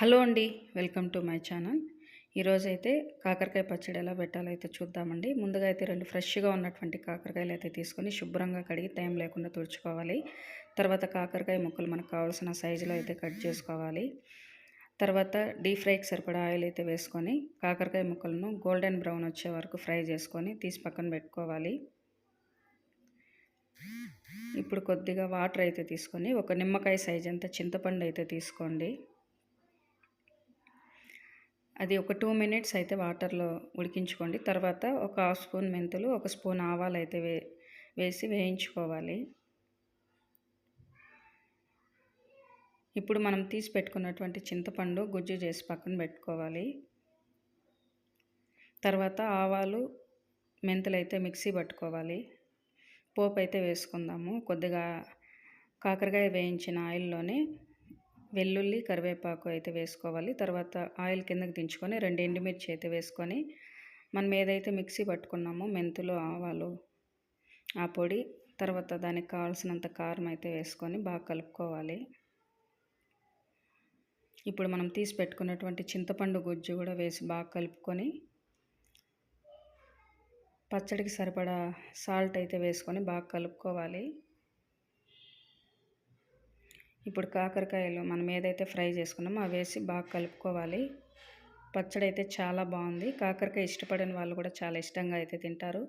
Hello అండి welcome to my channel. ఈరోజైతే కాకరకాయ పచ్చడి ఎలా పెట్టాలో అయితే చూద్దామండి. ముందుగా అయితే రెండు ఫ్రెష్గా ఉన్నటువంటి కాకరకాయలు అయితే తీసుకొని శుభ్రంగా కడిగి టైం లేకుండా తుడుచుకోవాలి. తర్వాత కాకరకాయ ముక్కలు మనకు కావాల్సిన సైజులో అయితే కట్ చేసుకోవాలి. తర్వాత డీప్ ఫ్రైకి సరిపడా ఆయిల్ అయితే వేసుకొని కాకరకాయ ముక్కలను గోల్డెన్ బ్రౌన్ వచ్చే వరకు ఫ్రై చేసుకొని తీసి పక్కన పెట్టుకోవాలి. ఇప్పుడు కొద్దిగా వాటర్ అయితే తీసుకొని ఒక నిమ్మకాయ సైజ్ అంతా చింతపండు అయితే తీసుకోండి. అది ఒక టూ మినిట్స్ అయితే వాటర్లో ఉడికించుకోండి. తర్వాత ఒక హాఫ్ స్పూన్ మెంతులు ఒక స్పూన్ ఆవాలు అయితే వే వేసి వేయించుకోవాలి. ఇప్పుడు మనం తీసి పెట్టుకున్నటువంటి చింతపండు గుజ్జు చేసి పక్కన పెట్టుకోవాలి. తర్వాత ఆవాలు మెంతులు అయితే మిక్సీ పట్టుకోవాలి. పోపు అయితే వేసుకుందాము. కొద్దిగా కాకరకాయ వేయించిన ఆయిల్లోనే వెల్లుల్లి కరివేపాకు అయితే వేసుకోవాలి. తర్వాత ఆయిల్ కిందకి దించుకొని రెండు ఎండుమిర్చి అయితే వేసుకొని మనం ఏదైతే మిక్సీ పట్టుకున్నామో మెంతులు ఆవాలు ఆ పొడి తర్వాత దానికి కావాల్సినంత కారం అయితే వేసుకొని బాగా కలుపుకోవాలి. ఇప్పుడు మనం తీసి పెట్టుకున్నటువంటి చింతపండు గుజ్జు కూడా వేసి బాగా కలుపుకొని పచ్చడికి సరిపడా సాల్ట్ అయితే వేసుకొని బాగా కలుపుకోవాలి. ఇప్పుడు కాకరకాయలు మనం ఏదైతే ఫ్రై చేసుకున్నామో అవి వేసి బాగా కలుపుకోవాలి. పచ్చడి అయితే చాలా బాగుంది. కాకరకాయ ఇష్టపడిన వాళ్ళు కూడా చాలా ఇష్టంగా అయితే తింటారు.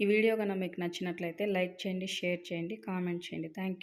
ఈ వీడియో కనుక మీకు నచ్చినట్లయితే లైక్ చేయండి షేర్ చేయండి కామెంట్ చేయండి. థ్యాంక్